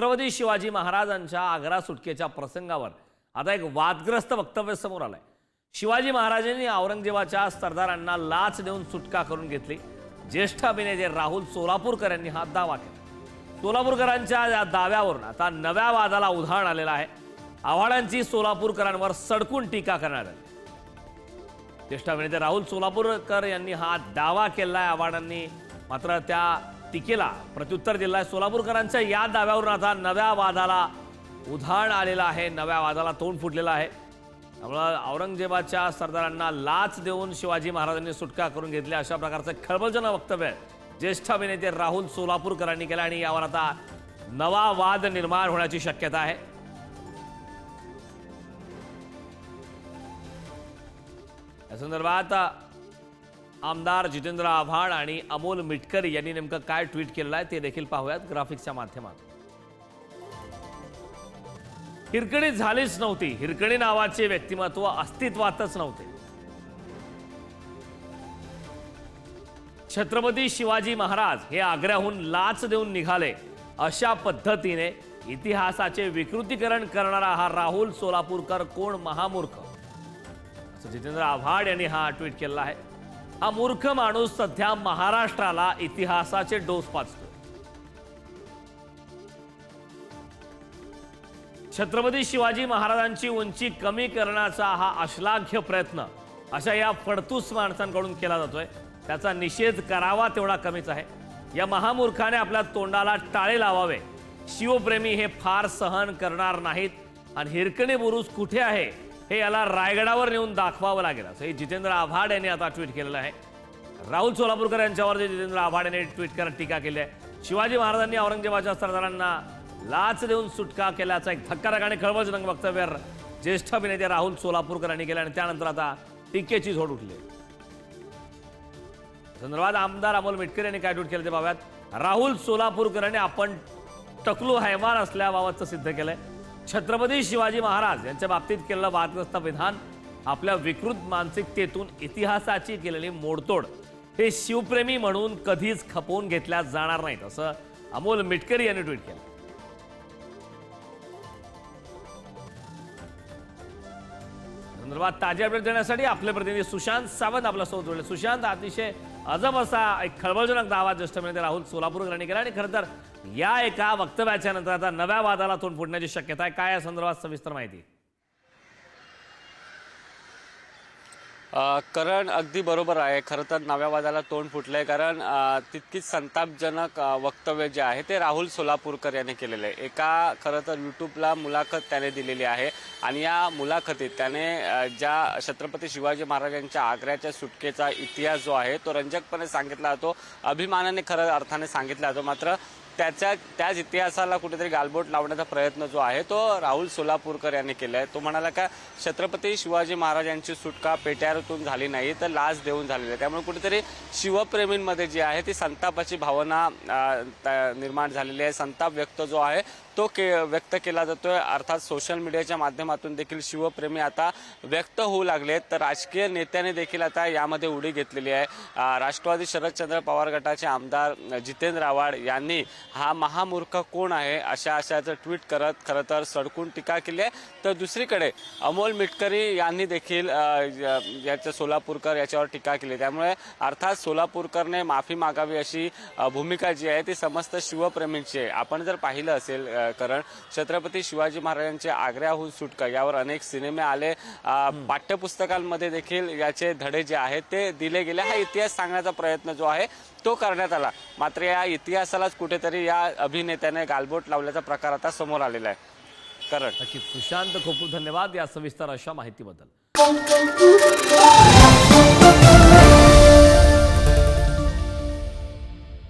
छत्रपती शिवाजी महाराजांच्या आग्रा सुटकेच्या प्रसंगावर आता एक वादग्रस्त वक्तव्य समोर आलंय. शिवाजी महाराजांनी औरंगजेबाच्या सरदारांना लाच देऊन सुटका करून घेतली. ज्येष्ठ अभिनेते राहुल सोलापूरकर यांनी हा दावा केला. सोलापूरकरांच्या या दाव्यावरून आता नव्या वादाला उधाण आलेलं आहे. आव्हाडांची सोलापूरकरांवर सडकून टीका करणार ज्येष्ठ अभिनेते राहुल सोलापूरकर यांनी हा दावा केलाय आव्हाडांनी. मात्र त्या टीकेला प्रत्युत्तर दिलंय. सोलापूरकरांच्या या दाव्यावरून आता नव्या वादाला उधाण आलेलं आहे. नव्या वादाला तोंड फुटलेलं आहे. त्यामुळं औरंगजेबाच्या सरदारांना लाच देऊन शिवाजी महाराजांनी सुटका करून घेतली. अशा प्रकारचं खळबळजनक वक्तव्य आहे ज्येष्ठ अभिनेते राहुल सोलापूरकरांनी केलं आणि यावर आता नवा वाद निर्माण होण्याची शक्यता आहे. या संदर्भात आमदार जितेंद्र आव्हाड आणि अमोल मिटकर यांनी नेमकं काय ट्विट केलेलं आहे ते देखील पाहूयात ग्राफिक्सच्या माध्यमातून. हिरकणी झालीच नव्हती. हिरकणी नावाचे व्यक्तिमत्व अस्तित्वातच नव्हते. छत्रपती शिवाजी महाराज हे आग्र्याहून लाच देऊन निघाले. अशा पद्धतीने इतिहासाचे विकृतीकरण करणारा हा राहुल सोलापूरकर कोण महामूर्ख? जितेंद्र आव्हाड यांनी हा ट्विट केलेला आहे. हा मूर्ख माणूस सध्या महाराष्ट्राला इतिहासाचे डोस पाचतो छत्रपती शिवाजी महाराजांची उंची कमी करण्याचा हा अश्लाघ्य प्रयत्न अशा या फडतूस माणसांकडून केला जातोय. त्याचा निषेध करावा तेवढा कमीच आहे. या महामूर्खाने आपल्या तोंडाला टाळे लावावे. शिवप्रेमी हे फार सहन करणार नाहीत. आणि हिरकणी बुरुज कुठे आहे? हे याला रायगडावर नेऊन दाखवावं लागेल. असं हे जितेंद्र आव्हाड यांनी आता ट्विट केलेलं आहे. राहुल सोलापूरकर यांच्यावर जे जितेंद्र आव्हाड यांनी ट्विट करत टीका केली आहे. शिवाजी महाराजांनी औरंगजेबाच्या सरदारांना लाच देऊन सुटका केल्याचा एक धक्कारक आणि खळबळजनक वक्तव्य ज्येष्ठ अभिनेते राहुल सोलापूरकर यांनी केलं आणि त्यानंतर आता टीकेची झोड उठली. संदर्भात आमदार अमोल मिटकर यांनी काय ट्विट केलं ते बाब्यात राहुल सोलापूरकर यांनी आपण टकलू हैवान असल्याबाबतचं सिद्ध केलंय. छत्रपती शिवाजी महाराज यांच्या बाबतीत केलेलं वादग्रस्त विधान आपल्या विकृत मानसिकतेतून इतिहासाची केलेली मोडतोड. हे शिवप्रेमी म्हणून कधीच खपवून घेतल्या जाणार नाहीत असं अमोल मिटकरी यांनी ट्विट केलं. संदर्भात ताज्या अपडेट देण्यासाठी आपले प्रतिनिधी सुशांत सावंत आपला सोबत जोडले. सुशांत अतिशय अजब असा एक खळबळजनक दावा ज्येष्ठ अभिनेते राहुल सोलापूरकर यांनी केला आणि खरं तर या एका वक्तव्याच्या नंतर आता नव्या वादाला तोंड फुटण्याची शक्यता आहे. काय या संदर्भात सविस्तर माहिती? करण अगदी बरोबर आहे. खरं तर नव्या वादाला तोंड फुटलंय कारण तितकीच संतापजनक वक्तव्य जे आहे ते राहुल सोलापूरकर यांनी केलेलं आहे. एका खरं तर युट्यूबला मुलाखत त्याने दिलेली आहे आणि या मुलाखतीत त्याने ज्या छत्रपती शिवाजी महाराजांच्या आग्र्याच्या सुटकेचा इतिहास जो आहे तो रंजकपणे सांगितला जातो अभिमानाने खरं अर्थाने सांगितला जातो. मात्र त्याच्या त्याच इतिहासाला कुठेतरी गालबोट लावण्याचा प्रयत्न जो आहे तो राहुल सोलापूरकर यांनी केला आहे. तो म्हणाला का छत्रपती शिवाजी महाराज यांची सुटका पेट्यातून झाली नाही तर लाच देऊन झालेली आहे. त्यामुळे कुठेतरी शिवप्रेमींमध्ये जी आहे ती संतापाची भावना त- निर्माण झालेली आहे. संताप व्यक्त जो आहे तो के व्यक्त केला जातोय. अर्थात सोशल मीडियाच्या माध्यमातून देखील शिवप्रेमी आता व्यक्त होऊ लागले तर राजकीय नेत्याने देखील आता यामध्ये उडी घेतलेली आहे. राष्ट्रवादी शरदचंद्र पवार गटाचे आमदार जितेंद्र आव्हाड यांनी हा महामूर्ख कोण आहे अशा अशाचं ट्विट करत खरं तर सडकून टीका केली आहे. तर दुसरीकडे अमोल मिटकरी यांनी देखील याचं सोलापूरकर याच्यावर टीका केली. त्यामुळे अर्थात सोलापूरकरने माफी मागावी अशी भूमिका जी आहे ती समस्त शिवप्रेमींची आहे. आपण जर पाहिलं असेल कारण छत्रपती शिवाजी महाराजांचे आग्र्याहून सुटका यावर अनेक सिनेमे आले. पाठ्यपुस्तकांमध्ये देखील याचे धडे जे आहेत ते दिले गेले. हा इतिहास सांगण्याचा प्रयत्न जो आहे तो करण्यात आला. मात्र या इतिहासालाच कुठेतरी या अभिनेत्याने गालबोट लावल्याचा प्रकार आता समोर आलेला आहे. कारण. नक्कीच. सुशांत खूप खूप धन्यवाद या सविस्तर अशा माहितीबद्दल.